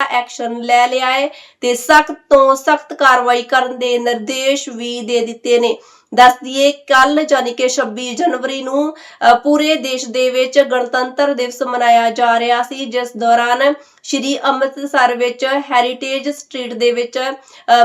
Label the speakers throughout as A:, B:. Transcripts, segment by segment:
A: Action ਲੈ ਲਿਆ ਹੈ ਤੇ ਸਖਤ ਤੋਂ ਸਖਤ ਕਾਰਵਾਈ ਕਰਨ ਦੇ ਨਿਰਦੇਸ਼ ਵੀ ਦੇ ਦਿੱਤੇ ਨੇ। ਦੱਸ ਦਈਏ ਕੱਲ ਯਾਨੀ ਕਿ 26 ਜਨਵਰੀ ਨੂੰ ਪੂਰੇ ਦੇਸ਼ ਦੇ ਵਿੱਚ ਗਣਤੰਤਰ ਦਿਵਸ ਮਨਾਇਆ ਜਾ ਰਿਹਾ ਸੀ ਜਿਸ ਦੌਰਾਨ ਸ਼੍ਰੀ ਅੰਮ੍ਰਿਤਸਰ ਵਿੱਚ ਹੈਰੀਟੇਜ ਸਟਰੀਟ ਦੇ ਵਿੱਚ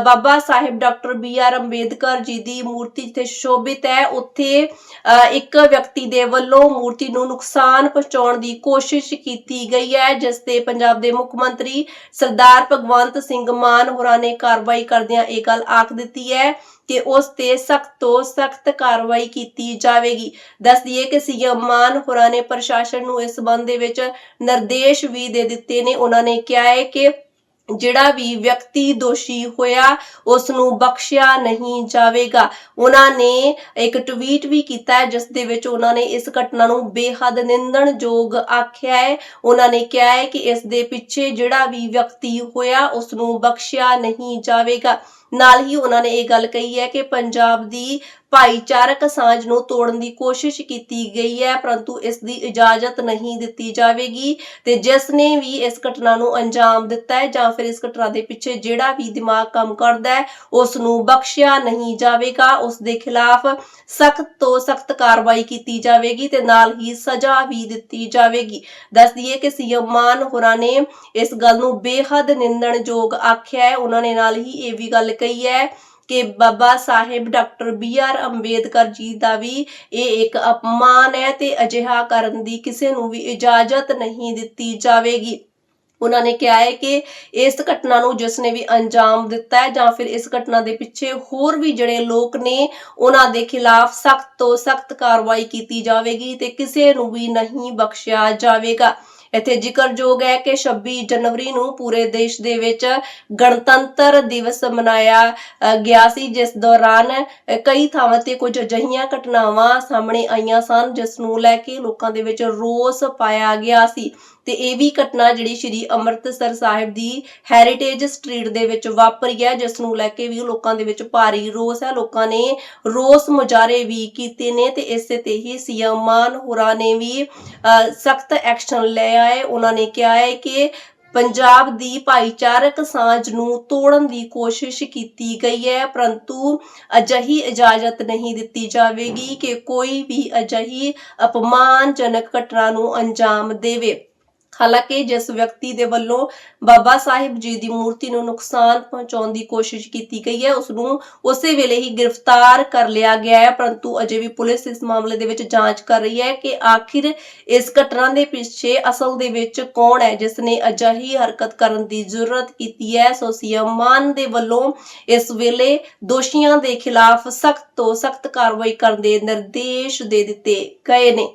A: Baba Sahib doctor B R Ambedkar ji ਦੀ ਮੂਰਤੀ ਜਿੱਥੇ ਸ਼ੋਭਿਤ ਹੈ ਉੱਥੇ ਅ, ਇੱਕ ਵਿਅਕਤੀ ਦੇ ਵੱਲੋਂ ਮੂਰਤੀ ਨੂੰ ਨੁਕਸਾਨ ਪਹੁੰਚਾਉਣ ਦੀ ਕੋਸ਼ਿਸ਼ ਕੀਤੀ ਗਈ ਹੈ ਜਿਸ ਤੇ ਪੰਜਾਬ ਦੇ ਮੁੱਖ ਮੰਤਰੀ ਸਰਦਾਰ ਭਗਵੰਤ ਸਿੰਘ ਮਾਨ ਹੋਰਾਂ ਨੇ ਕਾਰਵਾਈ ਕਰਦਿਆਂ ਇਹ ਗੱਲ ਆਖ ਦਿੱਤੀ ਹੈ। ਕਿ ਉਸ ਤੇ ਸਖਤ ਤੋਂ ਸਖਤ ਕਾਰਵਾਈ ਕੀਤੀ ਜਾਵੇਗੀ। ਦੱਸ ਦਈਏ ਕਿ ਸੀਐਮ ਮਾਨ ਹੋਰਾਂ ਨੇ ਪ੍ਰਸ਼ਾਸਨ ਨੂੰ ਇਸ ਸੰਬੰਧ ਦੇ ਵਿੱਚ ਨਿਰਦੇਸ਼ ਵੀ ਦੇ ਦਿੱਤੇ ਨੇ। ਉਹਨਾਂ ਨੇ ਕਿਹਾ ਹੈ ਕਿ ਜਿਹੜਾ ਵੀ ਵਿਅਕਤੀ ਦੋਸ਼ੀ ਹੋਇਆ, ਉਸ ਨੂੰ ਬਖਸ਼ਿਆ ਨਹੀਂ ਜਾਵੇਗਾ। ਉਹਨਾਂ ਨੇ ਇੱਕ ਟਵੀਟ ਵੀ ਕੀਤਾ ਹੈ, ਜਿਸ ਦੇ ਵਿੱਚ ਉਹਨਾਂ ਨੇ ਇਸ ਘਟਨਾ ਨੂੰ ਬੇਹੱਦ ਨਿੰਦਣਯੋਗ ਆਖਿਆ ਹੈ। ਉਹਨਾਂ ਨੇ ਕਿਹਾ ਹੈ ਕਿ ਇਸ ਦੇ ਪਿੱਛੇ ਜਿਹੜਾ ਵੀ ਵਿਅਕਤੀ ਹੋਇਆ, ਉਸ ਨੂੰ ਬਖਸ਼ਿਆ ਨਹੀਂ ਜਾਵੇਗਾ। ਨਾਲ ਹੀ ਉਹਨਾਂ ਨੇ ਇਹ ਗੱਲ ਕਹੀ ਹੈ ਕਿ ਪੰਜਾਬ ਦੀ ਭਾਈਚਾਰਕ ਸਾਂਝ ਨੂੰ ਤੋੜਨ ਦੀ ਕੋਸ਼ਿਸ਼ ਕੀਤੀ ਗਈ ਹੈ, ਪਰੰਤੂ ਇਸ ਦੀ ਇਜਾਜ਼ਤ ਨਹੀਂ ਦਿੱਤੀ ਜਾਵੇਗੀ ਤੇ ਜਿਸ ਨੇ ਵੀ ਇਸ ਘਟਨਾ ਨੂੰ ਅੰਜਾਮ ਦਿੱਤਾ ਹੈ ਜਾਂ ਫਿਰ ਇਸ ਘਟਨਾ ਦੇ ਪਿੱਛੇ ਜਿਹੜਾ ਵੀ ਦਿਮਾਗ ਕੰਮ ਕਰਦਾ ਹੈ, ਉਸ ਨੂੰ ਬਖਸ਼ਿਆ ਨਹੀਂ ਜਾਵੇਗਾ। ਉਸ ਦੇ ਖਿਲਾਫ ਸਖਤ ਤੋਂ ਸਖਤ ਕਾਰਵਾਈ ਕੀਤੀ ਜਾਵੇਗੀ ਤੇ ਨਾਲ ਹੀ ਸਜ਼ਾ ਵੀ ਦਿੱਤੀ ਜਾਵੇਗੀ। ਦੱਸ ਦਈਏ ਕਿ ਸੀਐਮ ਮਾਨ ਹੋਰਾਂ ਨੇ ਇਸ ਗੱਲ ਨੂੰ ਬੇਹੱਦ ਨਿੰਦਣਯੋਗ ਆਖਿਆ ਹੈ। ਉਹਨਾਂ ਨੇ ਨਾਲ ਹੀ ਇਹ ਵੀ ਗੱਲ ਕਹੀ ਹੈ ਕਿ Baba Sahib doctor B R Ambedkar ji ਦਾ ਵੀ ਇਹ ਇੱਕ ਅਪਮਾਨ ਹੈ ਤੇ ਅਜਿਹਾ ਕਰਨ ਦੀ ਕਿਸੇ ਨੂੰ ਵੀ ਇਜਾਜ਼ਤ ਨਹੀਂ ਦਿੱਤੀ ਜਾਵੇਗੀ। ਉਹਨਾਂ ਨੇ ਕਿਹਾ ਹੈ ਕਿ ਇਸ ਘਟਨਾ ਨੂੰ ਜਿਸ ਨੇ ਵੀ ਅੰਜਾਮ ਦਿੱਤਾ ਹੈ ਜਾਂ ਫਿਰ ਇਸ ਘਟਨਾ ਦੇ ਪਿੱਛੇ ਹੋਰ ਵੀ ਜਿਹੜੇ ਲੋਕ ਨੇ, ਉਹਨਾਂ ਦੇ ਖਿਲਾਫ ਸਖਤ ਤੋਂ ਸਖਤ ਕਾਰਵਾਈ ਕੀਤੀ ਜਾਵੇਗੀ ਤੇ ਕਿਸੇ ਨੂੰ ਵੀ ਨਹੀਂ ਬਖਸ਼ਿਆ ਜਾਵੇਗਾ। ਇੱਥੇ ਜ਼ਿਕਰਯੋਗ ਹੈ ਕਿ 26 ਜਨਵਰੀ ਨੂੰ ਪੂਰੇ ਦੇਸ਼ ਦੇ ਵਿੱਚ ਗਣਤੰਤਰ ਦਿਵਸ ਮਨਾਇਆ ਗਿਆ ਸੀ, ਜਿਸ ਦੌਰਾਨ ਕਈ ਥਾਵਾਂ ਤੇ ਕੁਝ ਅਜਿਹੀਆਂ ਘਟਨਾਵਾਂ ਸਾਹਮਣੇ ਆਈਆਂ ਸਨ, ਜਿਸ ਨੂੰ ਲੈ ਕੇ ਲੋਕਾਂ ਦੇ ਵਿੱਚ ਰੋਸ ਪਾਇਆ ਗਿਆ ਸੀ। ਤੇ ਇਹ ਵੀ ਘਟਨਾ ਜਿਹੜੀ ਸ਼੍ਰੀ ਅੰਮ੍ਰਿਤਸਰ ਸਾਹਿਬ ਦੀ ਹੈਰੀਟੇਜ ਸਟਰੀਟ ਦੇ ਵਿੱਚ ਵਾਪਰੀ ਹੈ ਜਿਸ ਨੂੰ ਲੈ ਕੇ ਵੀ ਲੋਕਾਂ ਦੇ ਵਿੱਚ ਭਾਰੀ ਰੋਸ ਹੈ। ਲੋਕਾਂ ਨੇ ਰੋਸ ਮੁਜ਼ਾਹਰੇ ਵੀ ਕੀਤੇ ਨੇ ਤੇ ਇਸੇ ਤੇ ਹੀ ਸੀਐਮ ਮਾਨ ਹੋਰਾਂ ਨੇ ਵੀ ਸਖਤ ਐਕਸ਼ਨ ਲਿਆ ਹੈ ਉਹਨਾਂ ਨੇ ਕਿਹਾ ਹੈ ਕਿ ਪੰਜਾਬ ਦੀ ਭਾਈਚਾਰਕ ਸਾਂਝ ਨੂੰ ਤੋੜਨ ਦੀ ਕੋਸ਼ਿਸ਼ ਕੀਤੀ ਗਈ ਹੈ, ਪਰੰਤੂ ਅਜਿਹੀ ਇਜਾਜ਼ਤ ਨਹੀਂ ਦਿੱਤੀ ਜਾਵੇਗੀ ਕਿ ਕੋਈ ਵੀ ਅਜਿਹੀ ਅਪਮਾਨਜਨਕ ਘਟਨਾ ਨੂੰ ਅੰਜਾਮ ਦੇਵੇ। ਹਾਲਾਂਕਿ ਜਿਸ ਵਿਅਕਤੀ ਦੇ ਵੱਲੋਂ ਬਾਬਾ ਸਾਹਿਬ ਜੀ ਦੀ ਮੂਰਤੀ ਨੂੰ ਨੁਕਸਾਨ ਪਹੁੰਚਾਉਣ ਦੀ ਕੋਸ਼ਿਸ਼ ਕੀਤੀ ਗਈ ਹੈ ਉਸ ਨੂੰ ਉਸੇ ਵੇਲੇ ਹੀ ਗ੍ਰਿਫਤਾਰ ਕਰ ਲਿਆ ਗਿਆ ਹੈ, ਪਰੰਤੂ ਅਜੇ ਵੀ ਪੁਲਿਸ ਇਸ ਮਾਮਲੇ ਦੇ ਵਿੱਚ ਜਾਂਚ ਕਰ ਰਹੀ ਹੈ ਕਿ ਆਖਿਰ ਇਸ ਘਟਨਾ ਦੇ ਪਿੱਛੇ ਅਸਲ ਦੇ ਵਿੱਚ ਕੌਣ ਹੈ, ਜਿਸ ਨੇ ਅਜਿਹੀ ਹਰਕਤ ਕਰਨ ਦੀ ਜ਼ਰੂਰਤ ਕੀਤੀ ਹੈ। ਸੋ ਸੀਐਮ ਮਾਨ ਦੇ ਵੱਲੋਂ ਇਸ ਵੇਲੇ ਦੋਸ਼ੀਆਂ ਦੇ ਖਿਲਾਫ ਸਖਤ ਤੋਂ ਸਖਤ ਕਾਰਵਾਈ ਕਰਨ ਦੇ ਨਿਰਦੇਸ਼ ਦੇ ਦਿੱਤੇ ਗਏ ਨੇ।